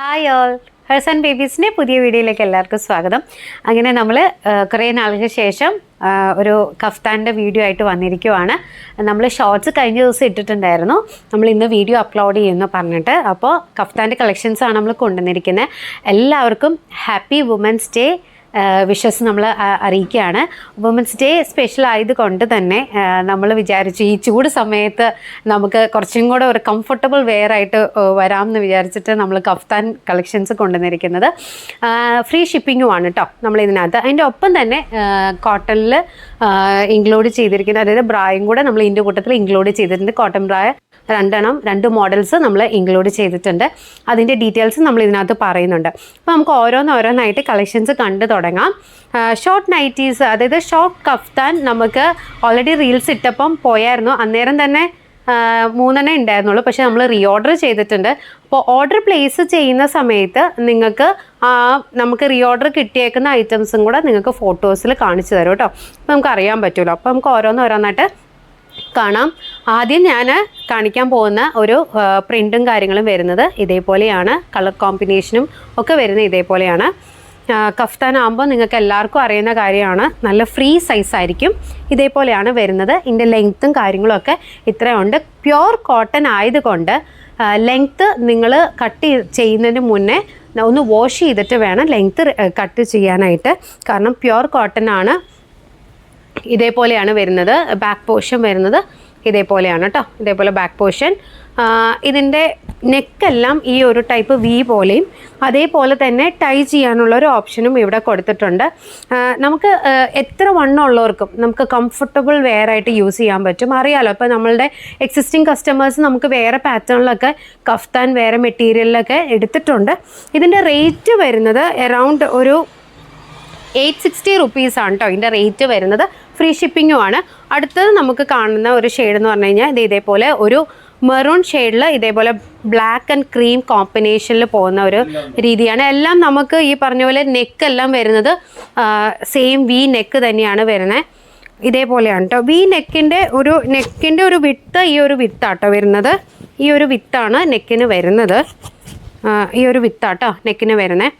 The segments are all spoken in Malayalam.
ഹായ് ഓൾ ഹേഴ്സ് ആൻഡ് ബേബീസിന്റെ പുതിയ വീഡിയോയിലേക്ക് എല്ലാവർക്കും സ്വാഗതം. അങ്ങനെ നമ്മൾ കുറേ നാളുകൾക്ക് ശേഷം ഒരു കഫ്താന്റെ വീഡിയോ ആയിട്ട് വന്നിരിക്കുവാണ്. നമ്മൾ ഷോർട്സ് കഴിഞ്ഞ ദിവസം ഇട്ടിട്ടുണ്ടായിരുന്നു. നമ്മൾ ഇന്ന് വീഡിയോ അപ്ലോഡ് ചെയ്യുന്നു പറഞ്ഞിട്ട്. അപ്പോൾ കഫ്താന്റെ കളക്ഷൻസാണ് നമ്മൾ കൊണ്ടുവന്നിരിക്കുന്നത് എല്ലാവർക്കും ഹാപ്പി വുമൻസ് ഡേ വിഷസ് നമ്മൾ അറിയിക്കുകയാണ്. വുമൻസ് ഡേ സ്പെഷ്യൽ ആയതുകൊണ്ട് തന്നെ നമ്മൾ വിചാരിച്ചു ഈ ചൂട് സമയത്ത് നമുക്ക് കുറച്ചും കൂടെ ഒരു കംഫർട്ടബിൾ വെയർ ആയിട്ട് വരാം എന്ന് വിചാരിച്ചിട്ട് നമ്മൾ കഫ്താൻ കളക്ഷൻസ് കൊണ്ടുവന്നിരിക്കുന്നത്. ഫ്രീ ഷിപ്പിങ്ങുമാണ് കേട്ടോ നമ്മൾ ഇതിനകത്ത്. അതിന്റെ ഒപ്പം തന്നെ കോട്ടണിൽ ഇൻക്ലൂഡ് ചെയ്തിരിക്കുന്ന അതായത് ബ്രായും കൂടെ നമ്മൾ ഇതിന്റെ കൂട്ടത്തിൽ ഇൻക്ലൂഡ് ചെയ്തിട്ടുണ്ട്. കോട്ടൺ ബ്രായ രണ്ടെണ്ണം രണ്ട് മോഡൽസ് നമ്മൾ ഇൻക്ലൂഡ് ചെയ്തിട്ടുണ്ട്. അതിന്റെ ഡീറ്റെയിൽസ് നമ്മൾ ഇതിനകത്ത് പറയുന്നുണ്ട്. അപ്പോൾ നമുക്ക് ഓരോന്നോരോന്നായിട്ട് കളക്ഷൻസ് കണ്ടു തുടങ്ങാം. ഷോർട്ട് നൈറ്റീസ് അതായത് ഷോർട്ട് കഫ്താൻ നമുക്ക് ഓൾറെഡി റീൽസ് ഇട്ടപ്പം പോയായിരുന്നു. അന്നേരം തന്നെ മൂന്നെണ്ണേ ഉണ്ടായിരുന്നുള്ളൂ. പക്ഷേ നമ്മൾ റീ ഓർഡർ ചെയ്തിട്ടുണ്ട്. അപ്പോൾ ഓർഡർ പ്ലേസ് ചെയ്യുന്ന സമയത്ത് നിങ്ങൾക്ക് ആ നമുക്ക് റീ ഓർഡർ കിട്ടിയേക്കുന്ന ഐറ്റംസും കൂടെ നിങ്ങൾക്ക് ഫോട്ടോസിൽ കാണിച്ചു തരും കേട്ടോ. അപ്പോൾ നമുക്ക് അറിയാൻ പറ്റുമല്ലോ. അപ്പോൾ നമുക്ക് ഓരോന്നോരോന്നായിട്ട് കാണാം. ആദ്യം ഞാൻ കാണിക്കാൻ പോകുന്ന ഒരു പ്രിന്റും കാര്യങ്ങളും വരുന്നത് ഇതേപോലെയാണ്. കളർ കോമ്പിനേഷനും ഒക്കെ വരുന്നത് ഇതേപോലെയാണ്. കഫ്താൻ ആകുമ്പോൾ നിങ്ങൾക്ക് എല്ലാവർക്കും അറിയുന്ന കാര്യമാണ്. നല്ല ഫ്രീ സൈസ് ആയിരിക്കും. ഇതേപോലെയാണ് വരുന്നത്. ഇതിന്റെ ലെങ്ത്തും കാര്യങ്ങളൊക്കെ ഇത്രയുണ്ട് പ്യുവർ കോട്ടൺ ആയതുകൊണ്ട് ലെങ്ത്ത് നിങ്ങൾ കട്ട് ചെയ്യുന്നതിന് മുന്നേ ഒന്ന് വാഷ് ചെയ്തിട്ട് വേണം ലെങ്ത്ത് കട്ട് ചെയ്യാനായിട്ട്. കാരണം പ്യുവർ കോട്ടൺ ആണ് ഇതേപോലെയാണ് വരുന്നത്. ബാക്ക് പോർഷൻ വരുന്നത്. ഇതേപോലെയാണ് കേട്ടോ ഇതേപോലെ ബാക്ക് പോർഷൻ ഇതിന്റെ നെക്കെല്ലാം ഈ ഒരു ടൈപ്പ് വി പോലെയും അതേപോലെ തന്നെ ടൈ ചെയ്യാനുള്ള ഒരു ഓപ്ഷനും ഇവിടെ കൊടുത്തിട്ടുണ്ട്. നമുക്ക് എത്ര എത്ര വണ്ണമുള്ളവർക്കും നമുക്ക് കംഫർട്ടബിൾ വെയർ ആയിട്ട് യൂസ് ചെയ്യാൻ പറ്റും. അറിയാലോ ഇപ്പോൾ നമ്മളുടെ എക്സിസ്റ്റിംഗ് കസ്റ്റമേഴ്സ് നമുക്ക് വേറെ പാറ്റേണിലൊക്കെ കഫ്താൻ വേറെ മെറ്റീരിയലിലൊക്കെ എടുത്തിട്ടുണ്ട്. ഇതിന്റെ റേറ്റ് വരുന്നത് അറൗണ്ട് ഒരു എയ്റ്റ് സിക്സ്റ്റി റുപ്പീസാണ് കേട്ടോ ഇതിന്റെ റേറ്റ് വരുന്നത്. ഫ്രീ ഷിപ്പിങ്ങും ആണ് അടുത്തത് നമുക്ക് കാണുന്ന ഒരു ഷെയ്ഡ് എന്ന് പറഞ്ഞു കഴിഞ്ഞാൽ ഇത് ഇതേപോലെ ഒരു മെറൂൺ ഷെയ്ഡിൽ ഇതേപോലെ ബ്ലാക്ക് ആൻഡ് ക്രീം കോമ്പിനേഷനിൽ പോകുന്ന ഒരു രീതിയാണ്. എല്ലാം നമുക്ക് ഈ പറഞ്ഞ പോലെ നെക്ക് എല്ലാം വരുന്നത് സെയിം വി നെക്ക് തന്നെയാണ് വരുന്നത് ഇതേപോലെയാണ് കേട്ടോ വി നെക്കിന്റെ ഒരു നെക്കിന്റെ ഒരു വിത്ത് ഈ ഒരു വിത്താട്ടോ വരുന്നത്. ഈ ഒരു വിത്താണ് നെക്കിന് വരുന്നത്. ഈ ഒരു വിത്താട്ടോ നെക്കിന് വരുന്നത്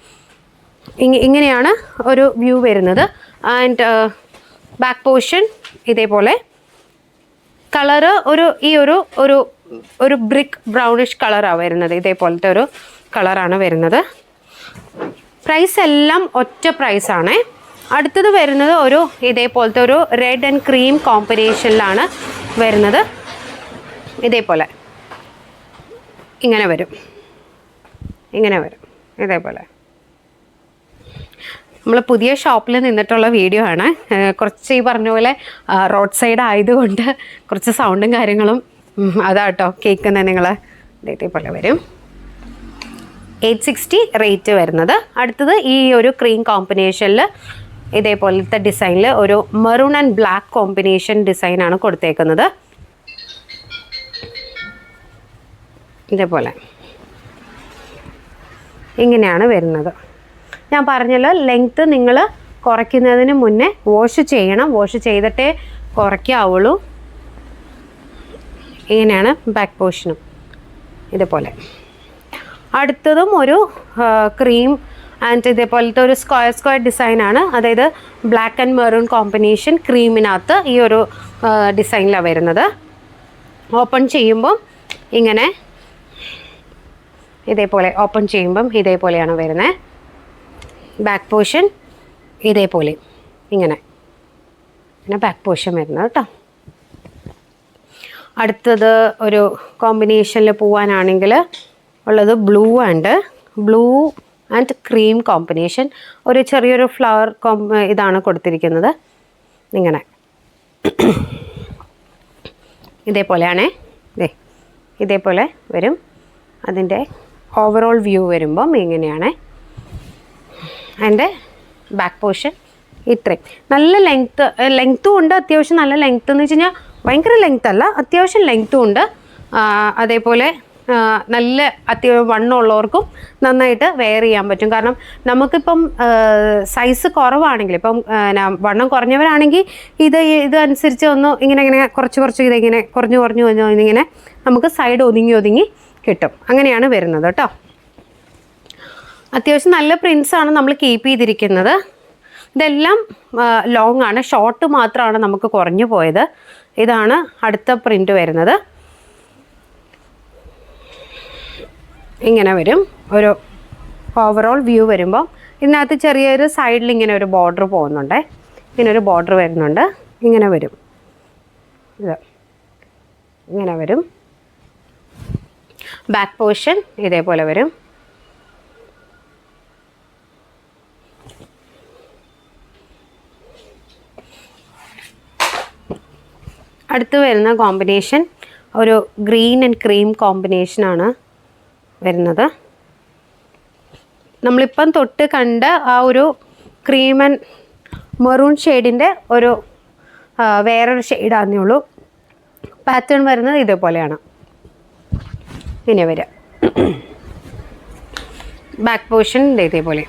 ഇങ്ങനെയാണ് ഒരു വ്യൂ വരുന്നത്. ആൻഡ് ബാക്ക് പോർഷൻ ഇതേപോലെ. കളറ് ഒരു ഈ ഒരു ഒരു ഒരു ബ്രിക്ക് ബ്രൗണിഷ് കളറാണ് വരുന്നത്. ഇതേപോലത്തെ ഒരു കളറാണ് വരുന്നത്. പ്രൈസ് എല്ലാം ഒറ്റ പ്രൈസാണ് അടുത്തത് വരുന്നത് ഒരു ഇതേപോലത്തെ ഒരു റെഡ് ആൻഡ് ക്രീം കോമ്പിനേഷനിലാണ് വരുന്നത്. ഇതേപോലെ. ഇങ്ങനെ വരും. ഇങ്ങനെ വരും. ഇതേപോലെ. നമ്മൾ പുതിയ ഷോപ്പിൽ നിന്നിട്ടുള്ള വീഡിയോ ആണ്. കുറച്ച് ഈ പറഞ്ഞ പോലെ റോഡ് സൈഡ് ആയതുകൊണ്ട് കുറച്ച് സൗണ്ടും കാര്യങ്ങളും അതാട്ടോ അതാട്ടോ കേൾക്കുന്നത് നിങ്ങൾ ഇതേപോലെ വരും. എയ്റ്റ് സിക്സ്റ്റി റേറ്റ് വരുന്നത്. അടുത്തത് ഈ ഒരു ക്രീം കോമ്പിനേഷനിൽ ഇതേപോലത്തെ ഡിസൈനിൽ ഒരു മെറൂൺ ആൻഡ് ബ്ലാക്ക് കോമ്പിനേഷൻ ഡിസൈനാണ് കൊടുത്തേക്കുന്നത്. ഇതേപോലെ. ഇങ്ങനെയാണ് വരുന്നത്. ഞാൻ പറഞ്ഞല്ലോ ലെങ്ത്ത് നിങ്ങൾ കുറയ്ക്കുന്നതിന് മുന്നേ വാഷ് ചെയ്യണം. വാഷ് ചെയ്തിട്ടേ കുറയ്ക്കാവുള്ളൂ. ഇങ്ങനെയാണ് ബാക്ക് പോർഷനും ഇതുപോലെ. അടുത്തതും ഒരു ക്രീം ആൻഡ് ഇതേപോലത്തെ ഒരു സ്ക്വയർ സ്ക്വയർ ഡിസൈനാണ് അതായത് ബ്ലാക്ക് ആൻഡ് മെറൂൺ കോമ്പിനേഷൻ ക്രീമിനകത്ത് ഈ ഒരു ഡിസൈനിലാണ് വരുന്നത്. ഓപ്പൺ ചെയ്യുമ്പം ഇങ്ങനെ ഇതേപോലെ ഓപ്പൺ ചെയ്യുമ്പം ഇതേപോലെയാണ് വരുന്നത്. ബാക്ക് പോർഷൻ ഇതേപോലെ. ഇങ്ങനെ. പിന്നെ ബാക്ക് പോർഷൻ വരുന്നത് കേട്ടോ. അടുത്തത് ഒരു കോമ്പിനേഷനിൽ പോവാനാണെങ്കിൽ ഉള്ളത് blue and blue and cream combination ഒരു ചെറിയൊരു ഫ്ലവർ കോം ഇതാണ് കൊടുത്തിരിക്കുന്നത്. ഇങ്ങനെ. ഇതേപോലെയാണേ. ഇതേ ഇതേപോലെ വരും. അതിന്റെ ഓവറോൾ വ്യൂ വരുമ്പം ഇങ്ങനെയാണ്. അതിന്റെ ബാക്ക് പോർഷൻ ഇത്രയും. നല്ല ലെങ്ത്ത് ലെങ്ത്തും ഉണ്ട് അത്യാവശ്യം നല്ല ലെങ്ത്ത് എന്ന് വെച്ച് കഴിഞ്ഞാൽ ഭയങ്കര ലെങ്ത്ത് അല്ല അത്യാവശ്യം ലെങ്ത്തും ഉണ്ട്. അതേപോലെ നല്ല അത്യാവശ്യം വണ്ണമുള്ളവർക്കും നന്നായിട്ട് വെയർ ചെയ്യാൻ പറ്റും. കാരണം നമുക്കിപ്പം സൈസ് കുറവാണെങ്കിൽ ഇപ്പം വണ്ണം കുറഞ്ഞവരാണെങ്കിൽ ഇത് ഇതനുസരിച്ച് ഒന്ന് ഇങ്ങനെ ഇങ്ങനെ കുറച്ച് കുറച്ച് ഇതിങ്ങനെ കുറഞ്ഞു കുറഞ്ഞു കുറഞ്ഞു ഇങ്ങനെ നമുക്ക് സൈഡ് ഒതുങ്ങി ഒതുങ്ങി കിട്ടും. അങ്ങനെയാണ് വരുന്നത് കേട്ടോ. അത്യാവശ്യം നല്ല പ്രിൻസ് ആണ് നമ്മൾ കീപ്പ് ചെയ്തിരിക്കുന്നത്. ഇതെല്ലാം ലോങ് ആണ്. ഷോർട്ട് മാത്രമാണ് നമുക്ക് കുറഞ്ഞു പോയത്. ഇതാണ് അടുത്ത പ്രിന്റ് വരുന്നത്. ഇങ്ങനെ വരും. ഒരു ഓവറോൾ വ്യൂ വരുമ്പോൾ ഇതിനകത്ത് ചെറിയൊരു സൈഡിൽ ഇങ്ങനെ ഒരു ബോർഡർ പോകുന്നുണ്ട്. ഇങ്ങനെ ഒരു ബോർഡർ വരുന്നുണ്ട്. ഇങ്ങനെ വരും. ഇത് ഇങ്ങനെ വരും. ബാക്ക് പോർഷൻ ഇതേപോലെ വരും. അടുത്ത് വരുന്ന കോമ്പിനേഷൻ ഒരു ഗ്രീൻ ആൻഡ് ക്രീം കോമ്പിനേഷനാണ് വരുന്നത്. നമ്മളിപ്പം തൊട്ട് കണ്ട ആ ഒരു ക്രീം ആൻഡ് മെറൂൺ ഷെയ്ഡിന്റെ ഒരു വേറൊരു ഷെയ്ഡാന്നേ ഉള്ളൂ. പാറ്റേൺ വരുന്നത് ഇതേപോലെയാണ്. ഇനി വരിക. ബാക്ക് പോർഷൻ ഇതേപോലെ.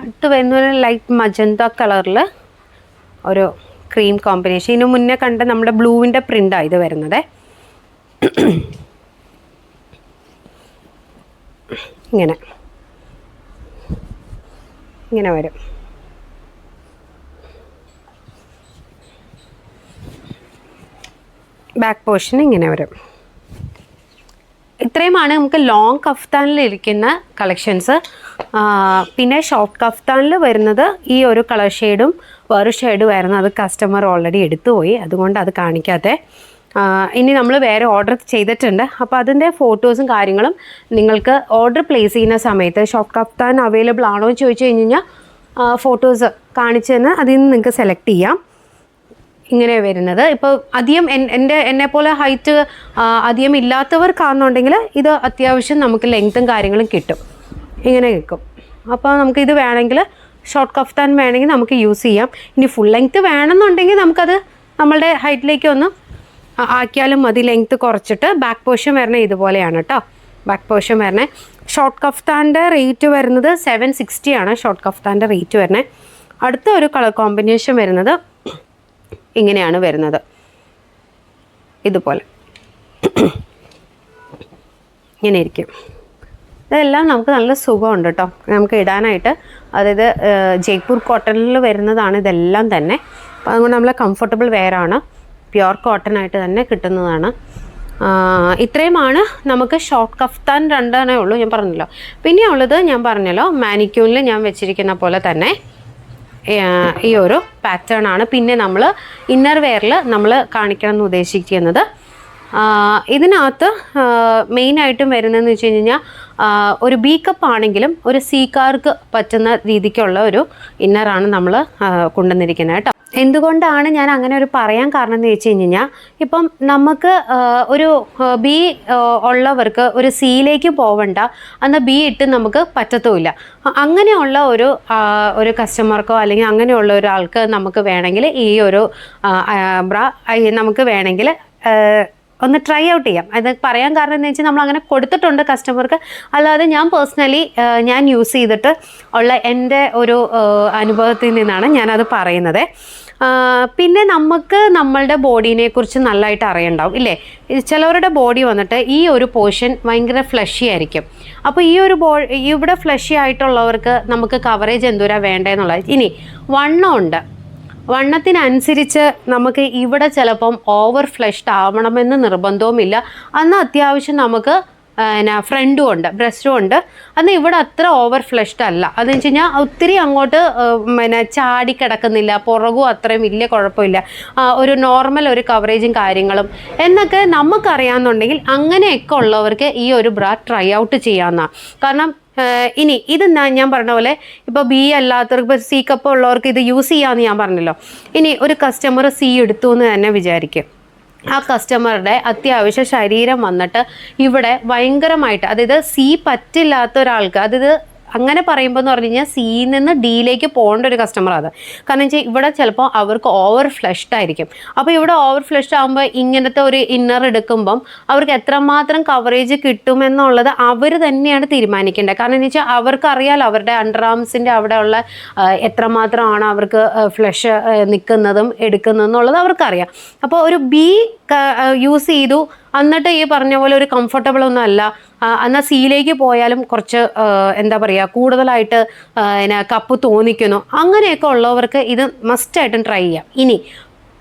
അടുത്ത് വരുന്ന ഒരു ലൈറ്റ് മജന്ത കളറിൽ ഒരു ക്രീം കോമ്പിനേഷൻ ഇതിനു മുന്നേ കണ്ട നമ്മുടെ ബ്ലൂവിന്റെ പ്രിന്റാണ് ഇത് വരുന്നത്. ഇങ്ങനെ. ഇങ്ങനെ വരും. ബാക്ക് പോർഷൻ ഇങ്ങനെ വരും. ഇത്രയുമാണ് നമുക്ക് ലോങ് കഫ്താനിൽ ഇരിക്കുന്ന കളക്ഷൻസ് പിന്നെ ഷോർട്ട് കഫ്താനിൽ വരുന്നത് ഈ ഒരു കളർ ഷെയ്ഡും വേറെ ഷെയ്ഡും ആയിരുന്നു. അത് കസ്റ്റമർ ഓൾറെഡി എടുത്തുപോയി. അതുകൊണ്ട് അത് കാണിക്കാതെ ഇനി നമ്മൾ വേറെ ഓർഡർ ചെയ്തിട്ടുണ്ട്. അപ്പോൾ അതിന്റെ ഫോട്ടോസും കാര്യങ്ങളും നിങ്ങൾക്ക് ഓർഡർ പ്ലേസ് ചെയ്യുന്ന സമയത്ത് ഷോർട്ട് കഫ്താൻ അവൈലബിൾ ആണോ എന്ന് ചോദിച്ചു കഴിഞ്ഞ് കഴിഞ്ഞാൽ ഫോട്ടോസ് കാണിച്ചു തന്നെ അതിൽ നിന്ന് നിങ്ങൾക്ക് സെലക്ട് ചെയ്യാം. ഇങ്ങനെ വരുന്നത്. ഇപ്പോൾ അധികം എൻ- എന്റെ എന്നെ പോലെ ഹൈറ്റ് അധികം ഇല്ലാത്തവർ കാണുന്നുണ്ടെങ്കിൽ ഇത് അത്യാവശ്യം നമുക്ക് ലെങ്ത്തും കാര്യങ്ങളും കിട്ടും. ഇങ്ങനെ കിട്ടും. അപ്പോൾ നമുക്ക് ഇത് വേണമെങ്കിൽ ഷോർട്ട് കഫ്താൻ വേണമെങ്കിൽ നമുക്ക് യൂസ് ചെയ്യാം. ഇനി ഫുൾ ലെങ്ത്ത് വേണമെന്നുണ്ടെങ്കിൽ നമുക്കത് നമ്മളുടെ ഹൈറ്റിലേക്ക് ഒന്ന് ആക്കിയാലും മതി. ലെങ്ത്ത് കുറച്ചിട്ട് ബാക്ക് പോർഷൻ വരണേ ഇതുപോലെയാണ് കേട്ടോ ബാക്ക് പോർഷൻ വരണേ. ഷോർട്ട് കഫ്താന്റെ റേറ്റ് വരുന്നത് സെവൻ സിക്സ്റ്റി ആണ്. ഷോർട്ട് കഫ്താന്റെ റേറ്റ് വരണേ അടുത്ത ഒരു കളർ കോമ്പിനേഷൻ വരുന്നത് ഇങ്ങനെയാണ് വരുന്നത്. ഇതുപോലെ. ഇങ്ങനെ ഇരിക്കും. ഇതെല്ലാം നമുക്ക് നല്ല സുഖമുണ്ട് കേട്ടോ നമുക്ക് ഇടാനായിട്ട്. അതായത് ജയ്പൂർ കോട്ടണിൽ വരുന്നതാണ് ഇതെല്ലാം തന്നെ. അപ്പോൾ അതുകൊണ്ട് നമ്മളെ കംഫർട്ടബിൾ വെയറാണ് പ്യുവർ കോട്ടൺ ആയിട്ട് തന്നെ കിട്ടുന്നതാണ്. ഇത്രയുമാണ് നമുക്ക് ഷോർട്ട് കഫ്താൻ രണ്ടെണ്ണേ ഉള്ളൂ. ഞാൻ പറഞ്ഞല്ലോ. പിന്നെ ഉള്ളത് ഞാൻ പറഞ്ഞല്ലോ മാനിക്യൂണിൽ ഞാൻ വെച്ചിരിക്കുന്ന പോലെ തന്നെ ഈ ഒരു പാറ്റേൺ ആണ്. പിന്നെ നമ്മൾ ഇന്നർ വെയറിൽ നമ്മൾ കാണിക്കണം എന്ന് ഉദ്ദേശിക്കുന്നത് ഇതിനകത്ത് മെയിൻ ആയിട്ടും വരുന്നതെന്ന് വെച്ച് കഴിഞ്ഞാൽ ഒരു ബി കപ്പ് ആണെങ്കിലും ഒരു സീക്കാർക്ക് പറ്റുന്ന രീതിക്കുള്ള ഒരു ഇന്നറാണ് നമ്മൾ കൊണ്ടുവന്നിരിക്കുന്നത് കേട്ടോ. എന്തുകൊണ്ടാണ് ഞാൻ അങ്ങനെ ഒരു പറയാൻ കാരണം എന്ന് വെച്ച് കഴിഞ്ഞാൽ ഇപ്പം നമുക്ക് ഒരു ബി ഉള്ളവർക്ക് ഒരു സിയിലേക്ക് പോവണ്ട അന്ന് ബി ഇട്ട് നമുക്ക് പറ്റത്തുമില്ല. അങ്ങനെയുള്ള ഒരു ഒരു കസ്റ്റമർക്കോ അല്ലെങ്കിൽ അങ്ങനെയുള്ള ഒരാൾക്ക് നമുക്ക് വേണമെങ്കിൽ ഈ ഒരു ബ്ര നമുക്ക് വേണമെങ്കിൽ ഒന്ന് ട്രൈ ഔട്ട് ചെയ്യാം. അത് പറയാൻ കാരണം എന്ന് വെച്ചാൽ നമ്മൾ അങ്ങനെ കൊടുത്തിട്ടുണ്ട് കസ്റ്റമർക്ക് അല്ലാതെ ഞാൻ പേഴ്സണലി ഞാൻ യൂസ് ചെയ്തിട്ട് ഉള്ള എന്റെ ഒരു അനുഭവത്തിൽ നിന്നാണ് ഞാനത് പറയുന്നത്. പിന്നെ നമുക്ക് നമ്മളുടെ ബോഡീനെ കുറിച്ച് നല്ലതായിട്ട് അറിയണ്ടാവും ഇല്ലേ? ചിലവരുടെ ബോഡി വന്നിട്ട് ഈ ഒരു പോർഷൻ ഭയങ്കര ഫ്ലഷി ആയിരിക്കും. അപ്പോൾ ഈ ഒരു ബോ ഇവിടെ ഫ്ലഷി ആയിട്ടുള്ളവർക്ക് നമുക്ക് കവറേജ് എന്തോരാ വേണ്ടതെന്നുള്ളത് ഇനി വണ്ണമുണ്ട് വണ്ണത്തിനനുസരിച്ച് നമുക്ക് ഇവിടെ ചിലപ്പം ഓവർ ഫ്ലഷ്ഡ് ആവണമെന്ന് നിർബന്ധവുമില്ല. അന്ന് അത്യാവശ്യം നമുക്ക് എന്നാ ഫ്രണ്ടും ഉണ്ട് ബ്രസ്റ്റും ഉണ്ട്. അന്ന് ഇവിടെ അത്ര ഓവർ ഫ്ലഷ്ഡ് അല്ല. അതെന്ന് വെച്ച് കഴിഞ്ഞാൽ ഒത്തിരി അങ്ങോട്ട് പിന്നെ ചാടി കിടക്കുന്നില്ല പുറകും അത്രയും വലിയ കുഴപ്പമില്ല. ഒരു നോർമൽ ഒരു കവറേജും കാര്യങ്ങളും. എന്നൊക്കെ നമുക്കറിയാമെന്നുണ്ടെങ്കിൽ അങ്ങനെയൊക്കെ ഉള്ളവർക്ക് ഈ ഒരു ബ്രാ ട്രൈ ഔട്ട് ചെയ്യാവുന്നതാണ് കാരണം ഇനി ഇത് ഞാൻ പറഞ്ഞ പോലെ ഇപ്പോൾ ബി അല്ലാത്തവർക്ക് ഇപ്പോൾ സി കപ്പ് ഉള്ളവർക്ക് ഇത് യൂസ് ചെയ്യാമെന്ന് ഞാൻ പറഞ്ഞല്ലോ. ഇനി ഒരു കസ്റ്റമർ സി എടുത്തു എന്ന് തന്നെ വിചാരിക്കും. ആ കസ്റ്റമറുടെ അത്യാവശ്യ ശരീരം വന്നിട്ട് ഇവിടെ ഭയങ്കരമായിട്ട് അതായത് സി പറ്റില്ലാത്ത ഒരാൾക്ക് അതായത് അങ്ങനെ പറയുമ്പോൾ എന്ന് പറഞ്ഞു കഴിഞ്ഞാൽ സിയിൽ നിന്ന് ഡിയിലേക്ക് പോകേണ്ട ഒരു കസ്റ്റമർ അത്. കാരണം വെച്ചാൽ ഇവിടെ ചിലപ്പോൾ അവർക്ക് ഓവർ ഫ്ലഷ്ഡ് ആയിരിക്കും. അപ്പോൾ ഇവിടെ ഓവർ ഫ്ലഷ്ഡ് ആകുമ്പോൾ ഇങ്ങനത്തെ ഒരു ഇന്നർ എടുക്കുമ്പം അവർക്ക് എത്രമാത്രം കവറേജ് കിട്ടുമെന്നുള്ളത് അവർ തന്നെയാണ് തീരുമാനിക്കേണ്ടത്. കാരണം എന്ന് വെച്ചാൽ അവർക്കറിയാലോ അവരുടെ അണ്ടർ ആംസിന്റെ അവിടെയുള്ള എത്രമാത്രമാണ് അവർക്ക് ഫ്ലഷ് നിൽക്കുന്നതും എടുക്കുന്നതും എന്നുള്ളത് അവർക്കറിയാം. അപ്പോൾ ഒരു ബി യൂസ് ചെയ്തു എന്നിട്ട് ഈ പറഞ്ഞ പോലെ ഒരു കംഫർട്ടബിൾ ഒന്നും അല്ല. എന്നാൽ സീയിലേക്ക് പോയാലും കുറച്ച് എന്താ പറയുക കൂടുതലായിട്ട് ആ, പിന്നെ കപ്പ് തോന്നിക്കുന്നു. അങ്ങനെയൊക്കെ ഉള്ളവർക്ക് ഇത് മസ്റ്റായിട്ടും ട്രൈ ചെയ്യാം. ഇനി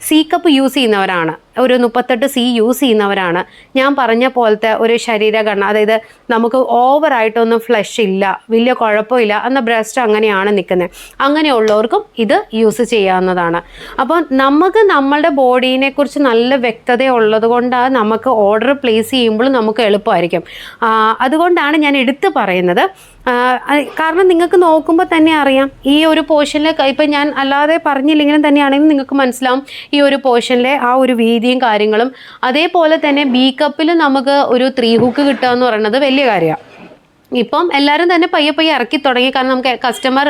സി കപ്പ് യൂസ് ചെയ്യുന്നവരാണ്. ഒരു മുപ്പത്തെട്ട് സി യൂസ് ചെയ്യുന്നവരാണ്. ഞാൻ പറഞ്ഞ പോലത്തെ ഒരു ശരീരഘടന അതായത് നമുക്ക് ഓവറായിട്ടൊന്നും ഫ്ലഷ് ഇല്ല വലിയ കുഴപ്പമില്ല എന്ന ബ്രസ്റ്റ് അങ്ങനെയാണ് നിൽക്കുന്നത്. അങ്ങനെയുള്ളവർക്കും ഇത് യൂസ് ചെയ്യാവുന്നതാണ്. അപ്പോൾ നമുക്ക് നമ്മളുടെ ബോഡീനെ കുറിച്ച് നല്ല വ്യക്തത ഉള്ളത് നമുക്ക് ഓർഡർ പ്ലേസ് ചെയ്യുമ്പോൾ നമുക്ക് എളുപ്പമായിരിക്കും. അതുകൊണ്ടാണ് ഞാൻ എടുത്തു പറയുന്നത്. കാരണം നിങ്ങൾക്ക് നോക്കുമ്പോൾ തന്നെ അറിയാം ഈ ഒരു പോർഷനിൽ ഇപ്പം ഞാൻ അല്ലാതെ പറഞ്ഞില്ലെങ്കിലും തന്നെയാണെങ്കിലും നിങ്ങൾക്ക് മനസ്സിലാവും ഈ ഒരു പോർഷനിലെ ആ ഒരു വീതിയും കാര്യങ്ങളും. അതേപോലെ തന്നെ ബി കപ്പിൽ നമുക്ക് ഒരു ത്രീ ഹുക്ക് കിട്ടുക എന്ന് പറയുന്നത് വലിയ കാര്യമാണ് ഇപ്പം എല്ലാവരും തന്നെ പയ്യെ പയ്യെ ഇറക്കി തുടങ്ങി. കാരണം നമുക്ക് കസ്റ്റമർ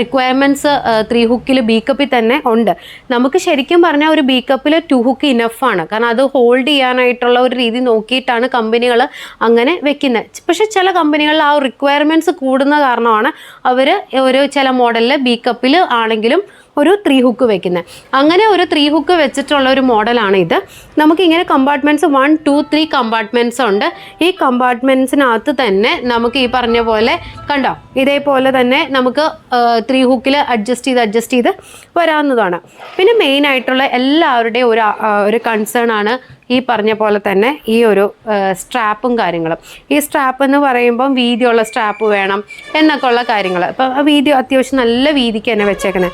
റിക്വയർമെന്റ്സ് ത്രീ ഹുക്കിൽ ബി കപ്പിൽ തന്നെ ഉണ്ട്. നമുക്ക് ശരിക്കും പറഞ്ഞാൽ ഒരു ബി കപ്പിൽ ടു ഹുക്ക് ഇനഫാണ് കാരണം അത് ഹോൾഡ് ചെയ്യാനായിട്ടുള്ള ഒരു രീതി നോക്കിയിട്ടാണ് കമ്പനികൾ അങ്ങനെ വെക്കുന്നത് പക്ഷേ ചില കമ്പനികളിൽ ആ റിക്വയർമെന്റ്സ് കൂടുന്ന കാരണമാണ് അവർ ഒരു ചില മോഡലിൽ ബി കപ്പിൽ ആണെങ്കിലും ഒരു ത്രീ ഹുക്ക് വെക്കുന്നത് അങ്ങനെ ഒരു ത്രീ ഹുക്ക് വെച്ചിട്ടുള്ള ഒരു മോഡലാണ് ഇത്. നമുക്ക് ഇങ്ങനെ compartments one two three compartments ഉണ്ട്. ഈ കമ്പാർട്ട്മെന്റ്സിനകത്ത് തന്നെ നമുക്ക് ഈ പറഞ്ഞ പോലെ കണ്ടോ? ഇതേപോലെ തന്നെ നമുക്ക് ത്രീ ഹുക്കിൽ അഡ്ജസ്റ്റ് ചെയ്ത് അഡ്ജസ്റ്റ് ചെയ്ത് വരാവുന്നതാണ്. പിന്നെ മെയിൻ ആയിട്ടുള്ള എല്ലാവരുടെയും ഒരു ഒരു കൺസേൺ ആണ് ഈ പറഞ്ഞ പോലെ തന്നെ ഈ ഒരു സ്ട്രാപ്പും കാര്യങ്ങളും. ഈ സ്ട്രാപ്പ് എന്ന് പറയുമ്പം വീതിയുള്ള സ്ട്രാപ്പ് വേണം എന്നൊക്കെ ഉള്ള കാര്യങ്ങൾ ഇപ്പം വീതി അത്യാവശ്യം നല്ല വീതിക്ക് തന്നെ വെച്ചേക്കുന്നത്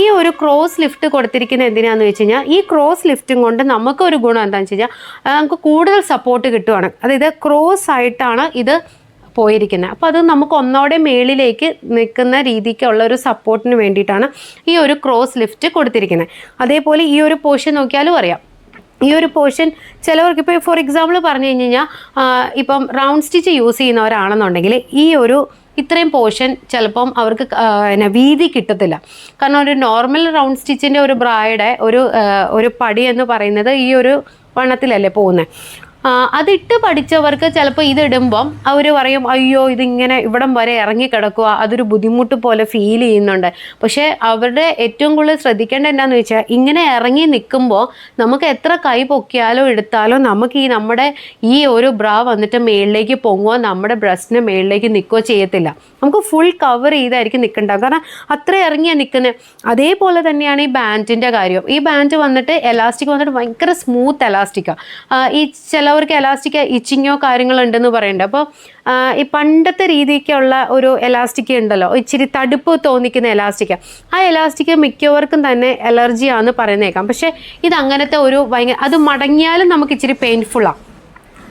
ഈ ഒരു ക്രോസ് ലിഫ്റ്റ് കൊടുത്തിരിക്കുന്നത് എന്തിനാന്ന് വെച്ച് കഴിഞ്ഞാൽ ഈ ക്രോസ് ലിഫ്റ്റും കൊണ്ട് നമുക്ക് ഒരു ഗുണം എന്താണെന്ന് വെച്ച് കഴിഞ്ഞാൽ നമുക്ക് കൂടുതൽ സപ്പോർട്ട് കിട്ടുവാണ്. അതായത് ക്രോസ് ആയിട്ടാണ് ഇത് പോയിരിക്കുന്നത് അപ്പോൾ അത് നമുക്ക് ഒന്നോടെ മേളിലേക്ക് നിൽക്കുന്ന രീതിക്കുള്ള ഒരു സപ്പോർട്ടിന് വേണ്ടിയിട്ടാണ് ഈ ഒരു ക്രോസ് ലിഫ്റ്റ് കൊടുത്തിരിക്കുന്നത് അതേപോലെ ഈ ഒരു പോർഷൻ നോക്കിയാലും അറിയാം. ഈ ഒരു പോർഷൻ ചിലവർക്ക് ഇപ്പോൾ ഫോർ എക്സാമ്പിൾ പറഞ്ഞു കഴിഞ്ഞ് കഴിഞ്ഞാൽ ഇപ്പം റൗണ്ട് സ്റ്റിച്ച് യൂസ് ചെയ്യുന്നവരാണെന്നുണ്ടെങ്കിൽ ഈ ഒരു ഇത്രയും പോർഷൻ ചിലപ്പം അവർക്ക് പിന്നെ വീതി കിട്ടത്തില്ല. കാരണം ഒരു നോർമൽ റൗണ്ട് സ്റ്റിച്ചിന്റെ ഒരു ബ്രായുടെ ഒരു ഒരു പടി എന്ന് പറയുന്നത് ഈ ഒരു വണ്ണത്തിലല്ലേ പോകുന്നത് അതിട്ട് പഠിച്ചവർക്ക് ചിലപ്പോൾ ഇതിടുമ്പം അവർ പറയും അയ്യോ ഇതിങ്ങനെ ഇവിടം വരെ ഇറങ്ങി കിടക്കുക അതൊരു ബുദ്ധിമുട്ട് പോലെ ഫീൽ ചെയ്യുന്നുണ്ട്. പക്ഷേ അവരുടെ ഏറ്റവും കൂടുതൽ ശ്രദ്ധിക്കേണ്ട എന്താണെന്ന് വെച്ചാൽ ഇങ്ങനെ ഇറങ്ങി നിൽക്കുമ്പോൾ നമുക്ക് എത്ര കൈ പൊക്കിയാലോ എടുത്താലോ നമുക്ക് ഈ നമ്മുടെ ഈ ഒരു ബ്രാ വന്നിട്ട് മേളിലേക്ക് പൊങ്ങുകയോ നമ്മുടെ ബ്രസ്റ്റിന് മേളിലേക്ക് നിൽക്കുകയോ ചെയ്യത്തില്ല. നമുക്ക് ഫുൾ കവർ ചെയ്തായിരിക്കും നിൽക്കേണ്ടത് കാരണം അത്ര ഇറങ്ങിയാണ് നിൽക്കുന്നത് അതേപോലെ തന്നെയാണ് ഈ ബാൻഡിന്റെ കാര്യം. ഈ ബാൻഡ് വന്നിട്ട് എലാസ്റ്റിക് വന്നിട്ട് ഭയങ്കര സ്മൂത്ത് എലാസ്റ്റിക്കാണ് ഈ ചിലവർക്ക് എലാസ്റ്റിക് ഇച്ചിങ്ങോ കാര്യങ്ങളോ ഉണ്ടെന്ന് പറയുന്നുണ്ട് അപ്പോൾ ഈ പണ്ടത്തെ രീതിക്കുള്ള ഒരു എലാസ്റ്റിക് ഉണ്ടല്ലോ. ഇച്ചിരി തടുപ്പ് തോന്നിക്കുന്ന എലാസ്റ്റിക് ആ എലാസ്റ്റിക് മിക്കവർക്കും തന്നെ അലർജിയാണെന്ന് പറയുന്നേക്കാം. പക്ഷേ ഇത് അങ്ങനത്തെ ഒരു ഭയങ്കര അത് മടങ്ങിയാലും നമുക്ക് ഇച്ചിരി പെയിൻഫുള്ളാണ്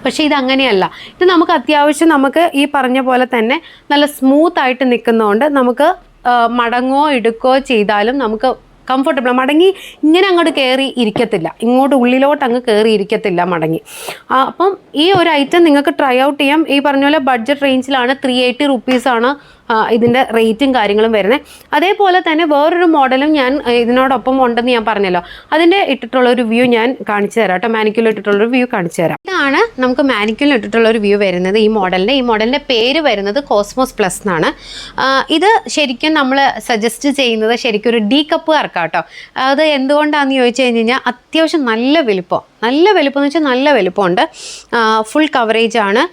പക്ഷേ ഇത് അങ്ങനെയല്ല ഇത് നമുക്ക് അത്യാവശ്യം നമുക്ക് ഈ പറഞ്ഞ പോലെ തന്നെ നല്ല സ്മൂത്ത് ആയിട്ട് നിൽക്കുന്നതുകൊണ്ട് നമുക്ക് മടങ്ങോ എടുക്കോ ചെയ്താലും നമുക്ക് കംഫർട്ടബിൾ മടങ്ങി ഇങ്ങനെ അങ്ങോട്ട് കയറി ഇരിക്കത്തില്ല. ഇങ്ങോട്ട് ഉള്ളിലോട്ട് അങ്ങ് കയറി ഇരിക്കത്തില്ല മടങ്ങി. അപ്പം ഈ ഒരു ഐറ്റം നിങ്ങൾക്ക് ട്രൈ ഔട്ട് ചെയ്യാം. ഈ പറഞ്ഞ പോലെ ബഡ്ജറ്റ് റേഞ്ചിലാണ് ത്രീ എയ്റ്റി റുപ്പീസാണ് ഇതിന്റെ റേറ്റും കാര്യങ്ങളും വരുന്നത് അതേപോലെ തന്നെ വേറൊരു മോഡലും ഞാൻ ഇതിനോടൊപ്പം ഉണ്ടെന്ന് ഞാൻ പറഞ്ഞല്ലോ. അതിന്റെ ഇട്ടിട്ടുള്ള ഒരു വ്യൂ ഞാൻ കാണിച്ചു തരാം കേട്ടോ. മാനിക്കുലർ ഇട്ടിട്ടുള്ള ഒരു വ്യൂ കാണിച്ചു തരാം. ഇതാണ് നമുക്ക് മാനിക്കുലർ ഇട്ടിട്ടുള്ള ഒരു വ്യൂ വരുന്നത് ഈ മോഡലിന്റെ ഈ മോഡലിന്റെ പേര് വരുന്നത് കോസ്മോസ് പ്ലസ് എന്നാണ്. ഇത് ശരിക്കും നമ്മൾ സജസ്റ്റ് ചെയ്യുന്നത് ശരിക്കും ഒരു ഡി കറക്കാം കേട്ടോ. അത് എന്തുകൊണ്ടാണെന്ന് ചോദിച്ചു കഴിഞ്ഞ് കഴിഞ്ഞാൽ അത്യാവശ്യം നല്ല വലുപ്പം. നല്ല വലുപ്പം എന്ന് വെച്ചാൽ നല്ല വലുപ്പമുണ്ട്. ഫുൾ കവറേജ് ആണ്.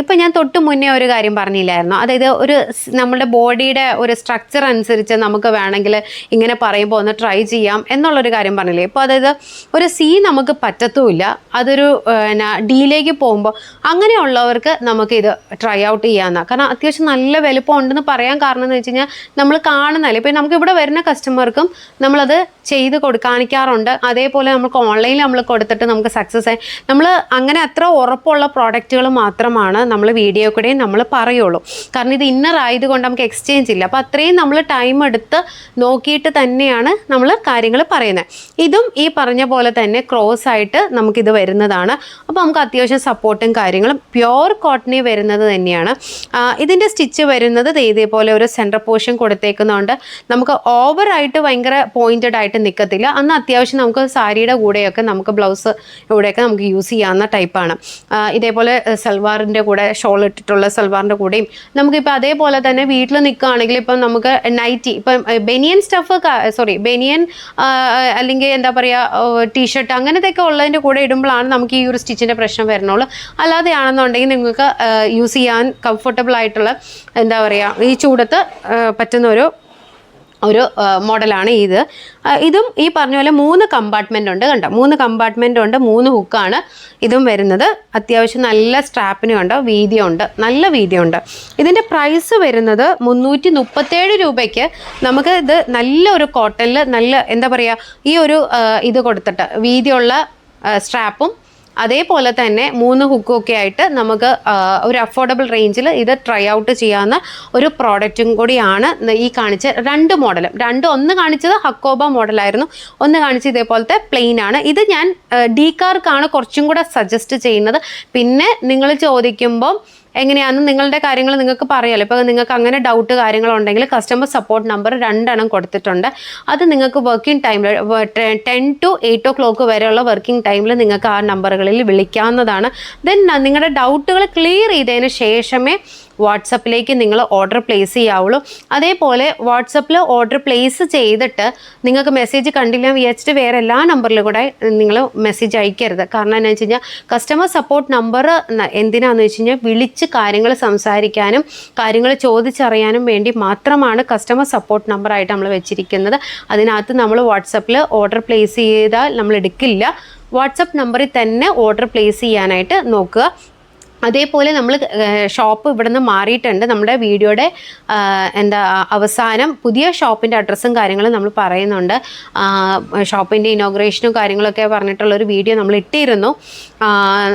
ഇപ്പം ഞാൻ തൊട്ട് മുന്നേ ഒരു കാര്യം പറഞ്ഞില്ലായിരുന്നു? അതായത് ഒരു നമ്മുടെ ബോഡിയുടെ ഒരു സ്ട്രക്ചർ അനുസരിച്ച് നമുക്ക് വേണമെങ്കിൽ ഇങ്ങനെ പറയുമ്പോൾ ഒന്ന് ട്രൈ ചെയ്യാം എന്നുള്ളൊരു കാര്യം പറഞ്ഞില്ലേ? ഇപ്പോൾ അതായത് ഒരു സി നമുക്ക് പറ്റത്തുമില്ല. അതൊരു പിന്നെ ഡിയിലേക്ക് പോകുമ്പോൾ അങ്ങനെയുള്ളവർക്ക് ഇത് ട്രൈ ഔട്ട് ചെയ്യാമെന്നാണ് കാരണം അത്യാവശ്യം നല്ല വലുപ്പം ഉണ്ടെന്ന് പറയാൻ കാരണം എന്ന് വെച്ച് കഴിഞ്ഞാൽ നമ്മൾ കാണുന്നതല്ലേ? ഇപ്പം നമുക്ക് ഇവിടെ വരുന്ന കസ്റ്റമർക്കും നമ്മളത് ചെയ്ത് കൊടു കാണിക്കാറുണ്ട് അതേപോലെ നമുക്ക് ഓൺലൈനിൽ നമ്മൾ കൊടുത്തിട്ട് നമുക്ക് സക്സസ് ആയി. നമ്മൾ അങ്ങനെ അത്ര ഉറപ്പുള്ള പ്രോഡക്റ്റുകൾ മാത്രമാണ് നമ്മൾ വീഡിയോ കൂടെ നമ്മൾ പറയുള്ളൂ. കാരണം ഇത് ഇന്നർ ആയതുകൊണ്ട് നമുക്ക് എക്സ്ചേഞ്ച് ഇല്ല. അപ്പോൾ അത്രയും നമ്മൾ ടൈം എടുത്ത് നോക്കിയിട്ട് തന്നെയാണ് നമ്മൾ കാര്യങ്ങൾ പറയുന്നത് ഇതും ഈ പറഞ്ഞ പോലെ തന്നെ ക്രോസ് ആയിട്ട് നമുക്കിത് വരുന്നതാണ്. അപ്പോൾ നമുക്ക് അത്യാവശ്യം സപ്പോർട്ടും കാര്യങ്ങളും പ്യോർ കോട്ടണി വരുന്നത് തന്നെയാണ്. ഇതിന്റെ സ്റ്റിച്ച് വരുന്നത് ഇതേപോലെ ഒരു സെന്റർ പോർഷൻ കൊടുത്തേക്കുന്നതുകൊണ്ട് നമുക്ക് ഓവറായിട്ട് ഭയങ്കര പോയിന്റഡ് ആയിട്ട് നിൽക്കത്തില്ല അന്ന് അത്യാവശ്യം നമുക്ക് സാരിയുടെ കൂടെയൊക്കെ നമുക്ക് ബ്ലൗസ് ഇവിടെയൊക്കെ നമുക്ക് യൂസ് ചെയ്യാവുന്ന ടൈപ്പാണ് ഇതേപോലെ സൽവാർ സൽവാറിന്റെ കൂടെ ഷോൾ ഇട്ടിട്ടുള്ള സൽവാറിന്റെ കൂടെയും. നമുക്കിപ്പോൾ അതേപോലെ തന്നെ വീട്ടിൽ നിൽക്കുകയാണെങ്കിൽ ഇപ്പം നമുക്ക് നൈറ്റി ഇപ്പം ബെനിയൻ സ്റ്റഫ് സോറി ബെനിയൻ അല്ലെങ്കിൽ എന്താ പറയുക ടീഷർട്ട് അങ്ങനത്തെയൊക്കെ ഉള്ളതിന്റെ കൂടെ ഇടുമ്പോഴാണ് നമുക്ക് ഈ ഒരു സ്റ്റിച്ചിന്റെ പ്രശ്നം വരുന്നുള്ളൂ അല്ലാതെയാണെന്നുണ്ടെങ്കിൽ നിങ്ങൾക്ക് യൂസ് ചെയ്യാൻ കംഫർട്ടബിൾ ആയിട്ടുള്ള എന്താ പറയുക ഈ ചൂടത്ത് പറ്റുന്ന ഒരു ഒരു മോഡലാണ് ഇത്. ഇതും ഈ പറഞ്ഞ പോലെ മൂന്ന് കമ്പാർട്ട്മെന്റ് ഉണ്ട് കണ്ടോ? മൂന്ന് കമ്പാർട്ട്മെന്റ് ഉണ്ട് മൂന്ന് ഹുക്കാണ് ഇതും വരുന്നത്. അത്യാവശ്യം നല്ല സ്ട്രാപ്പിനും ഉണ്ട്. വീതിയുണ്ട് നല്ല വീതിയുണ്ട് ഇതിന്റെ പ്രൈസ് വരുന്നത് മുന്നൂറ്റി മുപ്പത്തേഴ് രൂപയ്ക്ക് നമുക്ക് ഇത് നല്ല ഒരു കോട്ടണിൽ നല്ല എന്താ പറയുക ഈ ഒരു ഇത് കൊടുത്തിട്ട് വീതിയുള്ള സ്ട്രാപ്പും അതേപോലെ തന്നെ മൂന്ന് ഹുക്കൊക്കെ ആയിട്ട് നമുക്ക് ഒരു അഫോർഡബിൾ റേഞ്ചിൽ ഇത് ട്രൈ ഔട്ട് ചെയ്യാവുന്ന ഒരു പ്രോഡക്റ്റും കൂടിയാണ് ഈ കാണിച്ച രണ്ട് മോഡലും രണ്ട് ഒന്ന് കാണിച്ചത് ഹക്കോബ മോഡലായിരുന്നു ഒന്ന് കാണിച്ചത് ഇതേപോലത്തെ പ്ലെയിൻ ആണ്. ഇത് ഞാൻ ഡി കാർക്കാണ് കുറച്ചും കൂടെ സജസ്റ്റ് ചെയ്യുന്നത്. പിന്നെ നിങ്ങൾ ചോദിക്കുമ്പോൾ എങ്ങനെയാണെന്ന് നിങ്ങളുടെ കാര്യങ്ങൾ നിങ്ങൾക്ക് പറയാമല്ലോ ഇപ്പോൾ നിങ്ങൾക്ക് അങ്ങനെ ഡൗട്ട് കാര്യങ്ങളുണ്ടെങ്കിൽ കസ്റ്റമർ സപ്പോർട്ട് നമ്പർ രണ്ടെണ്ണം കൊടുത്തിട്ടുണ്ട്. അത് നിങ്ങൾക്ക് വർക്കിംഗ് ടൈമിൽ ten to eight o'clock വരെയുള്ള വർക്കിംഗ് ടൈമിൽ നിങ്ങൾക്ക് ആ നമ്പറുകളിൽ വിളിക്കാവുന്നതാണ്. ദെൻ നിങ്ങളുടെ ഡൗട്ടുകൾ ക്ലിയർ ചെയ്തതിന് ശേഷമേ വാട്സപ്പിലേക്ക് നിങ്ങൾ ഓർഡർ പ്ലേസ് ചെയ്യാവുള്ളൂ. അതേപോലെ വാട്സപ്പിൽ ഓർഡർ പ്ലേസ് ചെയ്തിട്ട് നിങ്ങൾക്ക് മെസ്സേജ് കണ്ടില്ല വിചാരിച്ചിട്ട് വേറെ എല്ലാ നമ്പറിലും കൂടെ നിങ്ങൾ മെസ്സേജ് അയക്കരുത്. കാരണം എന്താ വെച്ച് കഴിഞ്ഞാൽ കസ്റ്റമർ സപ്പോർട്ട് നമ്പർ എന്തിനാന്ന് വെച്ച് കഴിഞ്ഞാൽ വിളിച്ച് കാര്യങ്ങൾ സംസാരിക്കാനും കാര്യങ്ങൾ ചോദിച്ചറിയാനും വേണ്ടി മാത്രമാണ് കസ്റ്റമർ സപ്പോർട്ട് നമ്പറായിട്ട് നമ്മൾ വെച്ചിരിക്കുന്നത്. അതിനകത്ത് നമ്മൾ വാട്സപ്പിൽ ഓർഡർ പ്ലേസ് ചെയ്താൽ നമ്മൾ എടുക്കില്ല. വാട്സപ്പ് നമ്പറിൽ തന്നെ ഓർഡർ പ്ലേസ് ചെയ്യാനായിട്ട് നോക്കുക. അതേപോലെ നമ്മൾ ഷോപ്പ് ഇവിടെ നിന്ന് മാറിയിട്ടുണ്ട്. നമ്മുടെ വീഡിയോയുടെ എന്താ അവസാനം പുതിയ ഷോപ്പിന്റെ അഡ്രസ്സും കാര്യങ്ങളും നമ്മൾ പറയുന്നുണ്ട്. ഷോപ്പിന്റെ ഇനോഗ്രേഷനും കാര്യങ്ങളൊക്കെ പറഞ്ഞിട്ടുള്ളൊരു വീഡിയോ നമ്മൾ ഇട്ടിരുന്നു.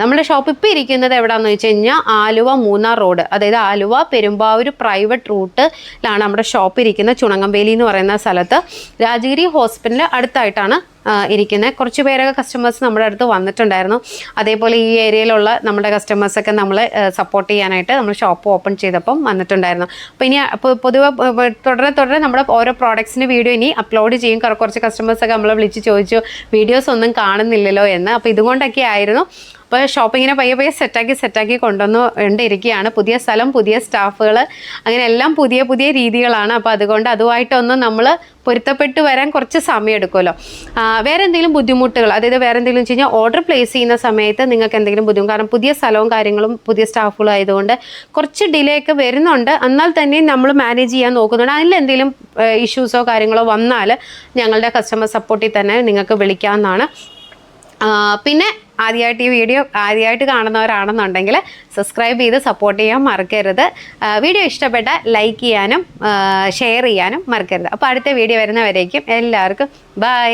നമ്മുടെ ഷോപ്പ് ഇപ്പോൾ ഇരിക്കുന്നത് എവിടെയാണെന്ന് വെച്ച് കഴിഞ്ഞാൽ ആലുവ മൂന്നാർ റോഡ്. അതായത് ആലുവ പെരുമ്പാവൂർ പ്രൈവറ്റ് റൂട്ടിലാണ് നമ്മുടെ ഷോപ്പ് ഇരിക്കുന്നത്. ചുണങ്ങമ്പേലി എന്ന് പറയുന്ന സ്ഥലത്ത്. രാജഗിരി ഹോസ്പിറ്റലിന്റെ അടുത്തായിട്ടാണ് ഇരിക്കുന്നത് കുറച്ച് പേരൊക്കെ കസ്റ്റമേഴ്സ് നമ്മുടെ അടുത്ത് വന്നിട്ടുണ്ടായിരുന്നു. അതേപോലെ ഈ ഏരിയയിലുള്ള നമ്മുടെ കസ്റ്റമേഴ്സൊക്കെ നമ്മൾ സപ്പോർട്ട് ചെയ്യാനായിട്ട് നമ്മൾ ഷോപ്പ് ഓപ്പൺ ചെയ്തപ്പം വന്നിട്ടുണ്ടായിരുന്നു. അപ്പോൾ ഇനി പൊതുവെ തുടരെ തുടരെ നമ്മുടെ ഓരോ പ്രോഡക്ട്സിന്റെ വീഡിയോ ഇനി അപ്ലോഡ് ചെയ്യും. കുറ- കുറച്ച് കസ്റ്റമേഴ്സൊക്കെ നമ്മളെ വിളിച്ച് ചോദിച്ചു വീഡിയോസ് ഒന്നും കാണുന്നില്ലല്ലോ എന്ന്. അപ്പോൾ ഇതുകൊണ്ടൊക്കെ ആയിരുന്നു. അപ്പോൾ ഷോപ്പിങ്ങിനെ പയ്യെ പയ്യെ സെറ്റാക്കി സെറ്റാക്കി കൊണ്ടുവന്നു കൊണ്ടിരിക്കുകയാണ്. പുതിയ സ്ഥലം പുതിയ സ്റ്റാഫുകൾ അങ്ങനെ എല്ലാം പുതിയ പുതിയ രീതികളാണ്. അപ്പോൾ അതുകൊണ്ട് അതുമായിട്ടൊന്നും നമ്മൾ പൊരുത്തപ്പെട്ട് വരാൻ കുറച്ച് സമയം എടുക്കുമല്ലോ വേറെ എന്തെങ്കിലും ബുദ്ധിമുട്ടുകൾ? അതായത് വേറെ എന്തെങ്കിലും വെച്ച് കഴിഞ്ഞാൽ ഓർഡർ പ്ലേസ് ചെയ്യുന്ന സമയത്ത് നിങ്ങൾക്ക് എന്തെങ്കിലും ബുദ്ധിമുട്ട്? കാരണം പുതിയ സ്ഥലവും കാര്യങ്ങളും പുതിയ സ്റ്റാഫുകളും ആയതുകൊണ്ട് കുറച്ച് ഡിലേ ഒക്കെ വരുന്നുണ്ട്. എന്നാൽ തന്നെ നമ്മൾ മാനേജ് ചെയ്യാൻ നോക്കുന്നുണ്ട്. അതിൽ എന്തെങ്കിലും ഇഷ്യൂസോ കാര്യങ്ങളോ വന്നാൽ ഞങ്ങളുടെ കസ്റ്റമർ സപ്പോർട്ടിൽ തന്നെ നിങ്ങൾക്ക് വിളിക്കാവുന്നതാണ്. പിന്നെ ആദ്യമായിട്ട് ഈ വീഡിയോ ആദ്യമായിട്ട് കാണുന്നവരാണെന്നുണ്ടെങ്കിൽ സബ്സ്ക്രൈബ് ചെയ്ത് സപ്പോർട്ട് ചെയ്യാൻ മറക്കരുത്. വീഡിയോ ഇഷ്ടപ്പെട്ട ലൈക്ക് ചെയ്യാനും ഷെയർ ചെയ്യാനും മറക്കരുത്. അപ്പോൾ അടുത്ത വീഡിയോ വരുന്നവരേക്കും എല്ലാവർക്കും ബൈ